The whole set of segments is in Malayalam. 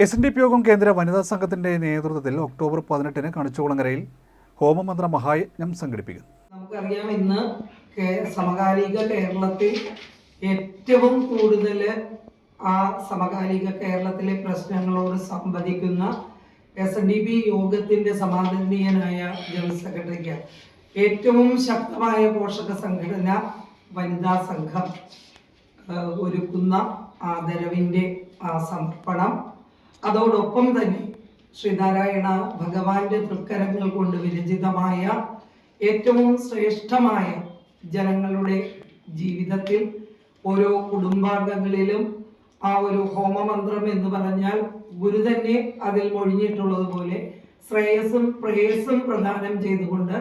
എസ് എൻ ഡി പി യോഗം കേന്ദ്ര വനിതാ സംഘത്തിന്റെ നേതൃത്വത്തിൽ ഒക്ടോബർ പതിനെട്ടിന് കണിച്ചുകുളങ്ങരയിൽ ഹോമമന്ത്ര മഹായജ്ഞം സംഘടിപ്പിക്കുന്നു. നമുക്കറിയാം ഇന്ന് സമകാലിക കേരളത്തിൽ ഏറ്റവും കൂടുതൽ ആ സമകാലിക കേരളത്തിലെ പ്രശ്നങ്ങളോട് സംബന്ധിക്കുന്ന എസ് എൻ ഡി പി യോഗത്തിന്റെ സമാധാനീയനായ ജനറൽ സെക്രട്ടറിക്ക് ഏറ്റവും ശക്തമായ പോഷക സംഘടന വനിതാ സംഘം ഒരുക്കുന്ന ആദരവിന്റെ ആ സമർപ്പണം അതോടൊപ്പം തന്നെ ശ്രീനാരായണ ഭഗവാന്റെ തൃക്കരങ്ങൾ കൊണ്ട് വിരചിതമായ ഏറ്റവും ശ്രേഷ്ഠമായ ജനങ്ങളുടെ ജീവിതത്തിൽ ഓരോ കുടുംബാംഗങ്ങളിലും ആ ഒരു ഹോമമന്ത്രം എന്ന് പറഞ്ഞാൽ ഗുരു തന്നെ അതിൽ മൊഴിഞ്ഞിട്ടുള്ളതുപോലെ ശ്രേയസും പ്രേയസും പ്രദാനം ചെയ്തുകൊണ്ട്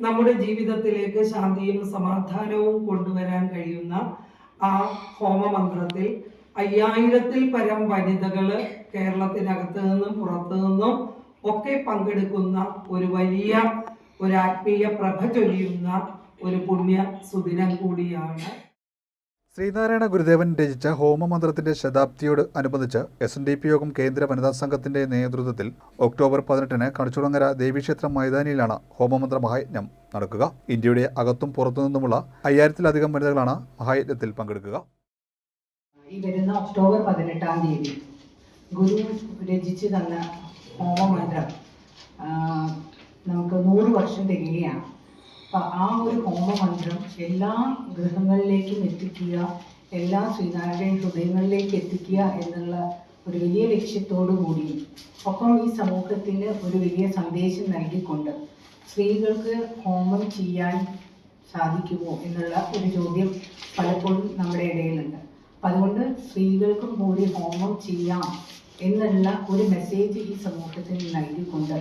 നമ്മുടെ ജീവിതത്തിലേക്ക് ശാന്തിയും സമാധാനവും കൊണ്ടുവരാൻ കഴിയുന്ന ആ ഹോമമന്ത്രത്തിൽ അയ്യായിരത്തിൽ പരം വനിതകൾ കേരളത്തിനകത്ത് നിന്നും പുറത്തു നിന്നും ഒക്കെ പങ്കെടുക്കുന്ന ഒരു വലിയ ഒരു ആത്മീയ പ്രഭ ചൊരിയുന്ന ഒരു പുണ്യ സുദിനം കൂടിയാണ്. ശ്രീനാരായണ ഗുരുദേവൻ രചിച്ച ഹോമമന്ത്രത്തിന്റെ ശതാബ്ദിയോട് അനുബന്ധിച്ച് എസ് എൻ ഡി പി യോഗം കേന്ദ്ര വനിതാ സംഘത്തിന്റെ നേതൃത്വത്തിൽ ഒക്ടോബർ പതിനെട്ടിന് കണിച്ചുളങ്ങര ദേവീക്ഷേത്ര മൈതാനിയിലാണ് ഹോമമന്ത്ര മഹായജ്ഞം നടക്കുക. ഇന്ത്യയുടെ അകത്തും പുറത്തുനിന്നുമുള്ള അയ്യായിരത്തിലധികം വനിതകളാണ് മഹായജ്ഞത്തിൽ പങ്കെടുക്കുക. ഒക്ടോബർ പതിനെട്ടാം തീയതി ഗുരു രചിച്ചു തന്ന ഹോമമന്ത്രം നമുക്ക് നൂറ് വർഷം തികയാണ് അപ്പം ആ ഒരു ഹോമമന്ത്രം എല്ലാ ഗൃഹങ്ങളിലേക്കും എത്തിക്കുക എല്ലാ ശ്രീനാരായണ ഹൃദയങ്ങളിലേക്ക് എത്തിക്കുക എന്നുള്ള ഒരു വലിയ ലക്ഷ്യത്തോടു കൂടി ഒപ്പം ഈ സമൂഹത്തിന് ഒരു വലിയ സന്ദേശം നൽകിക്കൊണ്ട് സ്ത്രീകൾക്ക് ഹോമം ചെയ്യാൻ സാധിക്കുമോ എന്നുള്ള ഒരു ചോദ്യം പലപ്പോഴും നമ്മുടെ ഇടയിലുണ്ട് അപ്പം അതുകൊണ്ട് സ്ത്രീകൾക്കും കൂടി ഹോമം ചെയ്യാം എന്നുള്ള ഒരു മെസ്സേജ് ഈ സമൂഹത്തിന് നൽകിക്കൊണ്ട്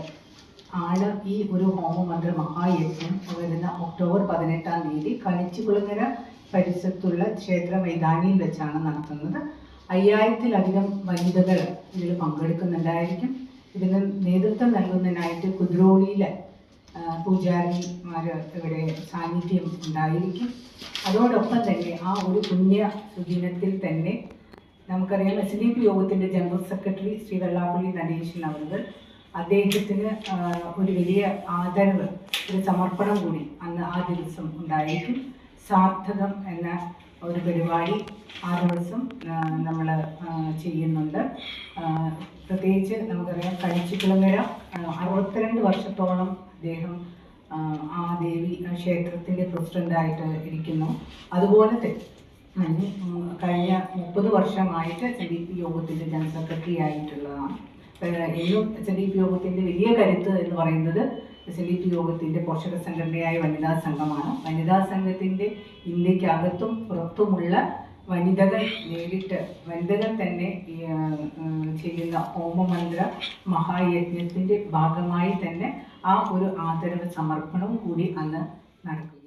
ആണ് ഈ ഒരു ഹോമമന്ത്ര മഹായജ്ഞം വരുന്ന ഒക്ടോബർ പതിനെട്ടാം തീയതി കണിച്ചുകുളങ്ങര പരിസരത്തുള്ള ക്ഷേത്ര മൈതാനിയിൽ വെച്ചാണ് നടത്തുന്നത്. അയ്യായിരത്തിലധികം വനിതകൾ ഇതിൽ പങ്കെടുക്കുന്നുണ്ടായിരിക്കും. ഇതിന് നേതൃത്വം നൽകുന്നതിനായിട്ട് കുദ്രോളിയിലെ പൂജാരിമാർ ഇവിടെ സാന്നിധ്യം ഉണ്ടായിരിക്കും. അതോടൊപ്പം തന്നെ ആ ഒരു പുണ്യ സുദിനത്തിൽ തന്നെ നമുക്കറിയാം എസ് ഡി പി യോഗത്തിന്റെ ജനറൽ സെക്രട്ടറി ശ്രീ വെള്ളാപ്പള്ളി നടേശൻ അവർ അദ്ദേഹത്തിന് ഒരു വലിയ ആദരവ് ഒരു സമർപ്പണം കൂടി അന്ന് ആ ദിവസം ഉണ്ടായിരിക്കും. സാർത്ഥകം എന്ന ഒരു പരിപാടി ആ ദിവസം നമ്മൾ ചെയ്യുന്നുണ്ട്. പ്രത്യേകിച്ച് നമുക്കറിയാം കഴിച്ചിക്കുളങ്ങര അറുപത്തിരണ്ട് വർഷത്തോളം അദ്ദേഹം ആ, ദേവി ക്ഷേത്രത്തിന്റെ പ്രസിഡന്റായിട്ട് ഇരിക്കുന്നു. അതുപോലെ കഴിഞ്ഞ മുപ്പത് വർഷമായിട്ട് എസ് ഡി പി യോഗത്തിന്റെ ജനറൽ സെക്രട്ടറി ആയിട്ടുള്ളതാണ്. ഏഹ് ഇന്നും എസ് ഡി പി യോഗത്തിന്റെ വലിയ കരുത്ത് എന്ന് പറയുന്നത് എസ് ഡി പി യോഗത്തിന്റെ പോഷക സംഘടനയായ വനിതാ സംഘമാണ്. വനിതാ സംഘത്തിന്റെ ഇന്ത്യക്കകത്തും പുറത്തുമുള്ള വനിതകൾ നേരിട്ട് വനിതകൾ തന്നെ ചെയ്യുന്ന ഹോമമന്ത്ര മഹായജ്ഞത്തിന്റെ ഭാഗമായി തന്നെ ആ ഒരു ആദരവ് സമർപ്പണവും കൂടി അന്ന് നടക്കും